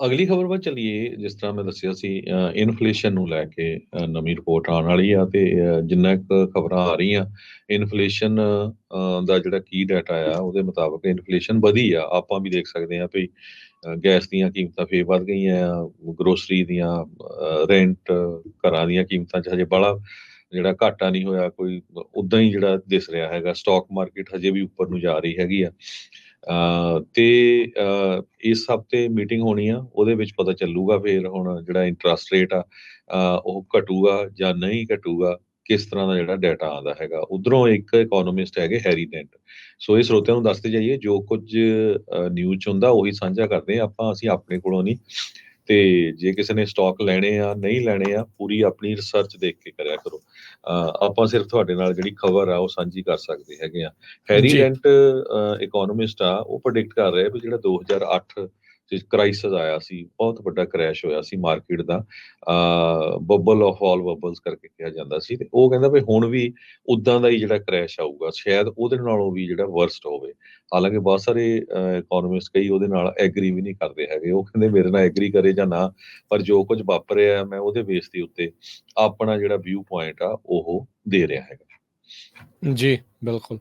ਅਗਲੀ ਖਬਰ ਵੱਲ ਚਲੀਏ, ਜਿਸ ਤਰ੍ਹਾਂ ਮੈਂ ਦੱਸਿਆ ਸੀ ਇਨਫਲੇਸ਼ਨ ਨੂੰ ਲੈ ਕੇ ਨਵੀਂ ਰਿਪੋਰਟ ਆਉਣ ਵਾਲੀ ਆ ਤੇ ਜਿੰਨਾ ਕੁ ਖਬਰਾਂ ਆ ਰਹੀਆਂ, ਇਨਫਲੇਸ਼ਨ ਦਾ ਜਿਹੜਾ ਕੀ ਡਾਟਾ ਆ, ਉਹਦੇ ਮੁਤਾਬਕ ਇਨਫਲੇਸ਼ਨ ਵਧੀ ਆ। ਆਪਾਂ ਵੀ ਦੇਖ ਸਕਦੇ ਆ ਵੀ ਗੈਸ ਦੀਆਂ ਕੀਮਤਾਂ ਫੇਰ ਵੱਧ ਗਈਆਂ ਗਰੋਸਰੀ ਦੀਆਂ ਰੈਂਟ ਘਰਾਂ ਦੀਆਂ ਕੀਮਤਾਂ 'ਚ ਹਜੇ ਬੜਾ ਜਿਹੜਾ ਘਾਟਾ ਨਹੀਂ ਹੋਇਆ, ਕੋਈ ਉਦਾਂ ਹੀ ਜਿਹੜਾ ਦਿਸ ਰਿਹਾ ਹੈਗਾ ਸਟਾਕ ਮਾਰਕੀਟ ਹਜੇ ਵੀ ਉੱਪਰ ਨੂੰ ਜਾ ਰਹੀ ਹੈਗੀ ਆ। ਤੇ ਇਸ ਹਫ਼ਤੇ ਮੀਟਿੰਗ ਹੋਣੀ ਆ, ਉਹਦੇ ਵਿੱਚ ਪਤਾ ਚੱਲੂਗਾ ਫਿਰ ਹੁਣ ਜਿਹੜਾ ਇੰਟਰਸਟ ਰੇਟ ਆ ਉਹ ਘਟੂਗਾ ਜਾਂ ਨਹੀਂ ਘਟੂਗਾ, ਕਿਸ ਤਰ੍ਹਾਂ ਦਾ ਜਿਹੜਾ ਡਾਟਾ ਆਉਂਦਾ ਹੈਗਾ। ਉਧਰੋਂ ਇੱਕ ਇਕਨੋਮਿਸਟ ਹੈਗੇ ਹੈਰੀ ਡੈਂਟ ਸੋ ਇਹ ਸਰੋਤਿਆਂ ਨੂੰ ਦੱਸਦੇ ਜਾਈਏ, ਜੋ ਕੁਝ ਨਿਊਜ਼ ਚ ਹੁੰਦਾ, ਉਹੀ ਸਾਂਝਾ ਕਰਦੇ ਆਪਾਂ, ਅਸੀਂ ਆਪਣੇ ਕੋਲੋਂ ਨਹੀਂ ਤੇ ਜੇ ਕਿਸੇ ਨੇ ਸਟਾਕ ਲੈਣੇ ਆ ਨਹੀਂ ਲੈਣੇ ਆ ਪੂਰੀ ਆਪਣੀ ਰਿਸਰਚ ਦੇਖ ਕੇ ਕਰਿਆ ਕਰੋ ਆਪਾਂ ਸਿਰਫ ਤੁਹਾਡੇ ਨਾਲ ਜਿਹੜੀ ਖਬਰ ਆ ਉਹ ਸਾਂਝੀ ਕਰ ਸਕਦੇ ਹੈਗੇ ਆ ਹੈਰੀ। ਡੈਂਟ ਇਕਨੋਮਿਸਟ ਆ ਉਹ ਪ੍ਰੈਡਿਕਟ ਕਰ ਰਿਹਾ ਵੀ ਜਿਹੜਾ 2008 ਚ ਕ੍ਰਾਈਸਿਸ ਆਇਆ ਸੀ, ਬਹੁਤ ਵੱਡਾ ਕ੍ਰੈਸ਼ ਹੋਇਆ ਸੀ ਮਾਰਕੀਟ ਦਾ ਬੱਬਲ ਆਫ ਆਲ ਬੱਬਲਸ ਕਰਕੇ ਕਿਹਾ ਜਾਂਦਾ ਸੀ ਤੇ ਉਹ ਕਹਿੰਦਾ ਵੀ ਹੁਣ ਵੀ ਉਦਾਂ ਦਾ ਹੀ ਜਿਹੜਾ ਕ੍ਰੈਸ਼ ਆਊਗਾ, ਸ਼ਾਇਦ ਉਹਦੇ ਨਾਲੋਂ ਵੀ ਜਿਹੜਾ ਵਰਸਟ ਹੋਵੇ। ਹਾਲਾਂਕਿ ਬਹੁਤ ਸਾਰੇ ਇਕਨੋਮਿਸਟ ਕਈ ਉਹਦੇ ਨਾਲ ਐਗਰੀ ਵੀ ਨਹੀਂ ਕਰਦੇ ਹੈਗੇ। ਉਹ ਕਹਿੰਦੇ ਮੇਰੇ ਨਾਲ ਐਗਰੀ ਕਰੇ ਜਾਂ ਨਾ, ਪਰ ਜੋ ਕੁਝ ਵਾਪਰਿਆ ਮੈਂ ਉਹਦੇ ਬੇਸ ਦੇ ਉੱਤੇ ਆਪਣਾ ਜਿਹੜਾ ਵਿਊ ਪੁਆਇੰਟ ਆ, ਉਹ ਦੇ ਰਿਹਾ ਹੈਗਾ। ਜੀ, ਬਿਲਕੁਲ।